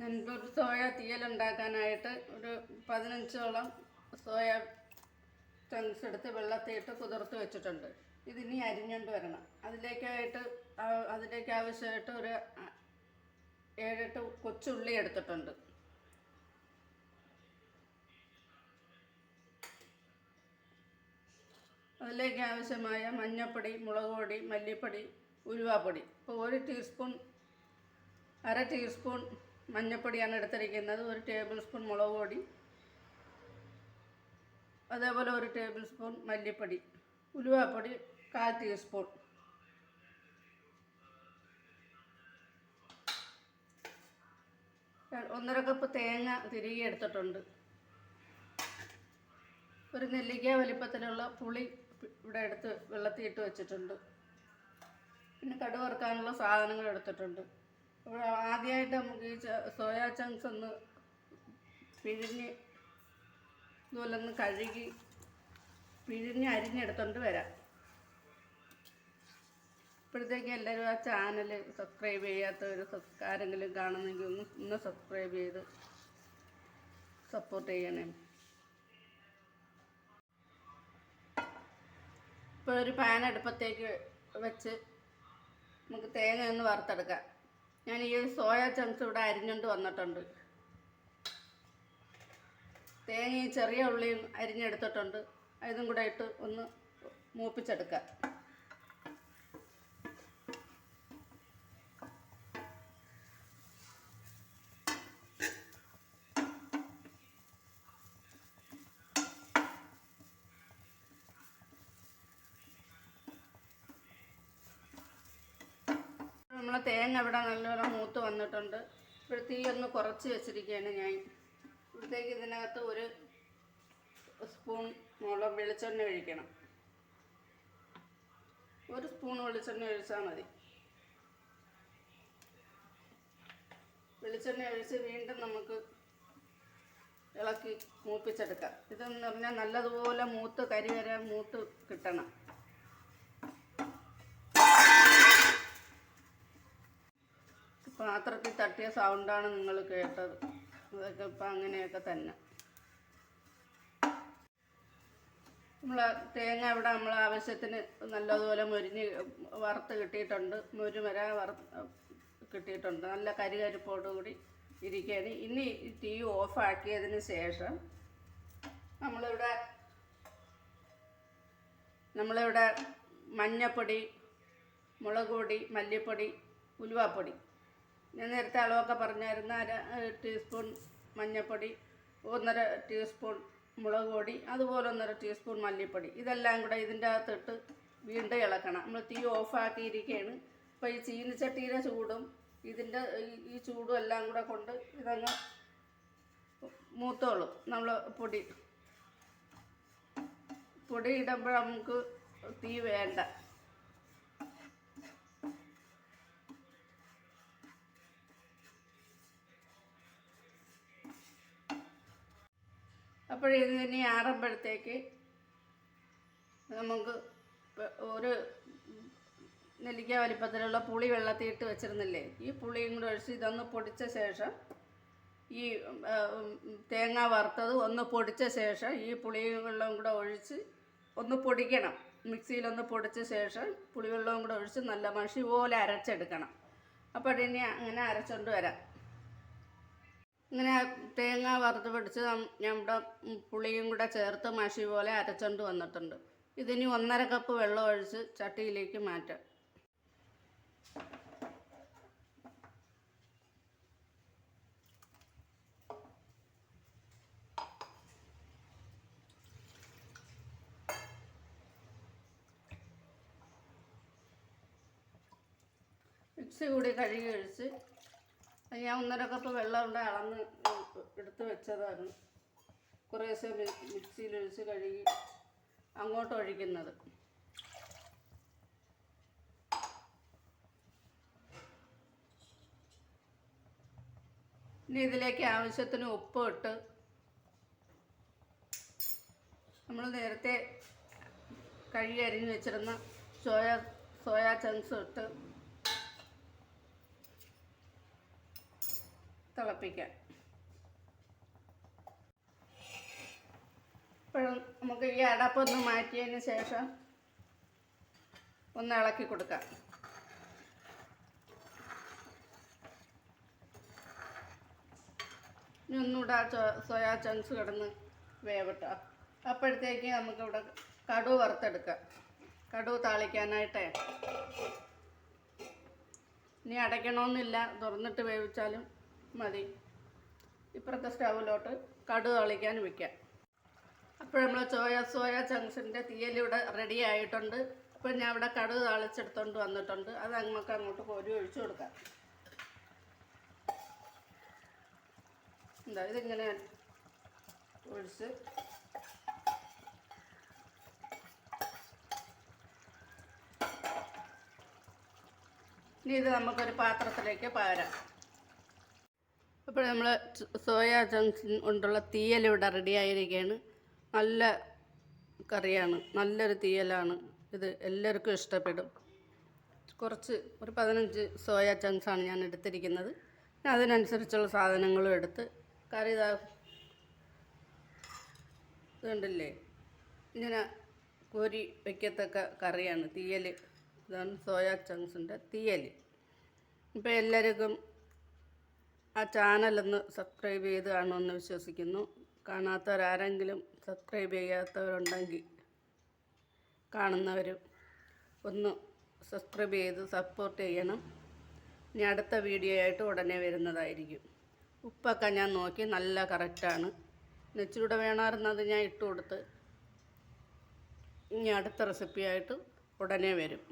ഞാനിപ്പോൾ സോയ ഉണ്ടാക്കാനായിട്ട് ഒരു പതിനഞ്ചോളം സോയ ചങ്ക്സ് എടുത്ത് വെള്ളത്തിയിട്ട് കുതിർത്ത് വെച്ചിട്ടുണ്ട്. ഇതിനി അരിഞ്ഞുകൊണ്ട് വരണം. അതിലേക്കായിട്ട് അതിലേക്ക് ആവശ്യമായിട്ട് ഒരു ഏഴെട്ട് കൊച്ചുള്ളി എടുത്തിട്ടുണ്ട്. അതിലേക്ക് ആവശ്യമായ മഞ്ഞൾപ്പൊടി മുളക് പൊടി മല്ലിപ്പൊടി ഉലുവാപ്പൊടി. ഇപ്പോൾ ഒരു ടീസ്പൂൺ അര ടീസ്പൂൺ മഞ്ഞൾപ്പൊടിയാണ് എടുത്തിരിക്കുന്നത്. ഒരു ടേബിൾ സ്പൂൺ മുളക് പൊടി. അതേപോലെ ഒരു ടേബിൾ സ്പൂൺ മല്ലിപ്പൊടി. ഉലുവാപ്പൊടി കാൽ ടീസ്പൂൺ. ഒന്നര കപ്പ് തേങ്ങ തിരികെ എടുത്തിട്ടുണ്ട്. ഒരു നെല്ലിക്ക വലിപ്പത്തിലുള്ള പുളി ഇവിടെ എടുത്ത് വെള്ളത്തിൽ ഇട്ട് വെച്ചിട്ടുണ്ട്. പിന്നെ കടുവറുക്കാനുള്ള സാധനങ്ങൾ എടുത്തിട്ടുണ്ട്. ആദ്യമായിട്ട് നമുക്ക് ഈ സോയാ ചങ്ക്സ് ഒന്ന് പിഴിഞ്ഞ് ഇതുപോലെ ഒന്ന് കഴുകി പിഴിഞ്ഞ് അരിഞ്ഞെടുത്തോണ്ട് വരാം. ഇപ്പോഴത്തേക്ക് എല്ലാവരും ആ ചാനൽ സബ്സ്ക്രൈബ് ചെയ്യാത്തവർ ആരെങ്കിലും കാണുന്നെങ്കിൽ ഒന്ന് ഒന്ന് സബ്സ്ക്രൈബ് ചെയ്ത് സപ്പോർട്ട് ചെയ്യണേ. ഇപ്പോൾ ഒരു പാൻ അടുപ്പത്തേക്ക് വെച്ച് നമുക്ക് തേങ്ങ ഒന്ന് വറുത്തെടുക്കാം. ഞാൻ ഈ സോയ ചങ്ക്സ് ഇവിടെ അരിഞ്ഞുകൊണ്ട് വന്നിട്ടുണ്ട്. തേങ്ങയും ചെറിയ ഉള്ളിയും അരിഞ്ഞെടുത്തിട്ടുണ്ട്. ഇതും കൂടെ ഇട്ട് ഒന്ന് മൂപ്പിച്ചെടുക്കാം. നമ്മളെ തേങ്ങ ഇവിടെ നല്ലോണം മൂത്ത് വന്നിട്ടുണ്ട്. ഇവിടെ തീ ഒന്ന് കുറച്ച് വെച്ചിരിക്കുകയാണ് ഞാൻ. ഇവിടത്തേക്ക് ഇതിനകത്ത് ഒരു സ്പൂൺ മുളക് വെളിച്ചെണ്ണ ഒഴിക്കണം. ഒരു സ്പൂൺ വെളിച്ചെണ്ണ ഒഴിച്ചാൽ മതി. വെളിച്ചെണ്ണ ഒഴിച്ച് വീണ്ടും നമുക്ക് ഇളക്കി മൂപ്പിച്ചെടുക്കാം. ഇതെന്ന് പറഞ്ഞാൽ നല്ലതുപോലെ മൂത്ത് കരി വരെ മൂത്ത് കിട്ടണം. പാത്രത്തിൽ തട്ടിയ സൗണ്ടാണ് നിങ്ങൾ കേട്ടത്. അതൊക്കെ ഇപ്പം അങ്ങനെയൊക്കെ തന്നെ. നമ്മൾ തേങ്ങ ഇവിടെ നമ്മൾ ആവശ്യത്തിന് നല്ലതുപോലെ മുരിഞ്ഞ് വറുത്ത് കിട്ടിയിട്ടുണ്ട്. മുരുമര വറുത്ത് കിട്ടിയിട്ടുണ്ട്. നല്ല കരികരിപ്പോടുകൂടി ഇരിക്കുകയാണ്. ഇനി തീ ഓഫാക്കിയതിന് ശേഷം നമ്മളിവിടെ നമ്മളിവിടെ മഞ്ഞപ്പൊടി മുളക് പൊടി മല്ലിപ്പൊടി ഉലുവാപ്പൊടി ഞാൻ നേരത്തെ അളവൊക്കെ പറഞ്ഞായിരുന്നു അര ടീസ്പൂൺ മഞ്ഞൾപ്പൊടി ഒന്നര ടീസ്പൂൺ മുളക് പൊടി അതുപോലെ ഒന്നര ടീസ്പൂൺ മല്ലിപ്പൊടി. ഇതെല്ലാം കൂടെ ഇതിന്റെ അകത്തിട്ട് വീണ്ടും ഇളക്കണം. നമ്മൾ തീ ഓഫാക്കിയിരിക്കുകയാണ് അപ്പോൾ ഈ ചീനിച്ചട്ടിയുടെ ചൂടും ഇതിന്റെ ഈ ചൂടും എല്ലാം കൂടെ കൊണ്ട് ഇതങ്ങ് മൂത്തോളും. നമ്മൾ പൊടി പൊടി ഇടുമ്പോൾ നമുക്ക് തീ വേണ്ട. അപ്പോൾ ഇനി ആറുമ്പോഴത്തേക്ക് നമുക്ക് ഒരു നെല്ലിക്ക വലിപ്പത്തിലുള്ള പുളി വെള്ളത്തിൽ ഇട്ട് വെച്ചിരുന്നില്ലേ? ഈ പുളിയും കൂടെ ഒഴിച്ച് ഇതൊന്ന് പൊടിച്ച ശേഷം ഈ തേങ്ങ വറുത്തത് ഒന്ന് പൊടിച്ച ശേഷം ഈ പുളിയും വെള്ളവും കൂടെ ഒഴിച്ച് ഒന്ന് പൊടിക്കണം. മിക്സിയിലൊന്ന് പൊടിച്ച ശേഷം പുളിവെള്ളവും കൂടെ ഒഴിച്ച് നല്ല മഷി പോലെ അരച്ചെടുക്കണം. അപ്പോൾ ഇനി അങ്ങനെ അരച്ചുകൊണ്ട് വരാം. ഇങ്ങനെ തേങ്ങ വറുത്ത് പിടിച്ച് നമ്മുടെ പുളിയും കൂടെ ചേർത്ത് മഷി പോലെ അരച്ചോണ്ട് വന്നിട്ടുണ്ട്. ഇതിനി ഒന്നര കപ്പ് വെള്ളം ഒഴിച്ച് ചട്ടിയിലേക്ക് മാറ്റാം. മിക്സി കൂടി കഴുകി ഒഴിച്ച് ഞാൻ ഒന്നര കപ്പ് വെള്ളം കൊണ്ട് അളന്ന് എടുത്ത് വെച്ചതാണ് കുറേശ്ശെ മി- മിക്സിയിൽ ഒഴിച്ച് കഴുകി അങ്ങോട്ട് ഒഴിക്കുന്നത്. ഇനി ഇതിലേക്ക് ആവശ്യത്തിന് ഉപ്പ് ഇട്ട് നമ്മൾ നേരത്തെ കഴുകി അരിഞ്ഞ് വെച്ചിരുന്ന സോയ സോയാ ചങ്ക്സ് ഇട്ട് തിളപ്പിക്കാം. ഇപ്പോഴും നമുക്ക് ഈ അടപ്പൊന്ന് മാറ്റിയതിന് ശേഷം ഒന്ന് ഇളക്കി കൊടുക്കാം. ഇനി ഒന്നുകൂടെ ആ സോയാ ചങ്ക്സ് കിടന്ന് വേവട്ടോ. അപ്പോഴത്തേക്ക് നമുക്കിവിടെ കടു വറുത്തെടുക്കാം. കടു താളിക്കാനായിട്ടേ. ഇനി അടയ്ക്കണമെന്നില്ല. തുറന്നിട്ട് വേവിച്ചാലും മതി. ഇപ്പുറത്തെ സ്റ്റൗവിലോട്ട് കടു തളിക്കാൻ വെക്കാം. അപ്പോൾ നമ്മൾ സോയ സോയ ചങ്ക്സിന്റെ തീയലിവിടെ റെഡി ആയിട്ടുണ്ട്. അപ്പോൾ ഞാൻ ഇവിടെ കടുക് തളിച്ചെടുത്തോണ്ട് വന്നിട്ടുണ്ട്. അത് നമുക്ക് അങ്ങോട്ട് കോരി ഒഴിച്ചു കൊടുക്കാം. എന്താ ഇതിങ്ങനെ ഒഴിച്ച്. ഇനി ഇത് നമുക്കൊരു പാത്രത്തിലേക്ക് പകരാം. അപ്പോൾ നമ്മൾ സോയ ജംഗ്ഷൻ കൊണ്ടുള്ള തീയൽ ഇവിടെ റെഡി ആയിരിക്കുകയാണ്. നല്ല കറിയാണ്. നല്ലൊരു തീയലാണ്. ഇത് എല്ലാവർക്കും ഇഷ്ടപ്പെടും. കുറച്ച് ഒരു പതിനഞ്ച് സോയ ചങ്ക്സാണ് ഞാൻ എടുത്തിരിക്കുന്നത്. പിന്നെ അതിനനുസരിച്ചുള്ള സാധനങ്ങളും എടുത്ത് കറി ഇതാ ഇതുണ്ടല്ലേ ഇങ്ങനെ കോരി വയ്ക്കത്തക്ക കറിയാണ്. തീയൽ ഇതാണ് സോയ ചങ്ക്സിന്റെ തീയൽ. ഇപ്പോൾ എല്ലാവർക്കും ആ ചാനലൊന്ന് സബ്സ്ക്രൈബ് ചെയ്ത് കാണുമെന്ന് വിശ്വസിക്കുന്നു. കാണാത്തവരാരെങ്കിലും സബ്സ്ക്രൈബ് ചെയ്യാത്തവരുണ്ടെങ്കിൽ കാണുന്നവരും ഒന്ന് സബ്സ്ക്രൈബ് ചെയ്ത് സപ്പോർട്ട് ചെയ്യണം. ഇനി അടുത്ത വീഡിയോ ആയിട്ട് ഉടനെ വരുന്നതായിരിക്കും. ഉപ്പൊക്കെ ഞാൻ നോക്കി നല്ല കറക്റ്റാണ് നെച്ചൂടെ വേണമായിരുന്നത് ഞാൻ ഇട്ട് കൊടുത്ത് ഇനി അടുത്ത റെസിപ്പിയായിട്ട് ഉടനെ വരും.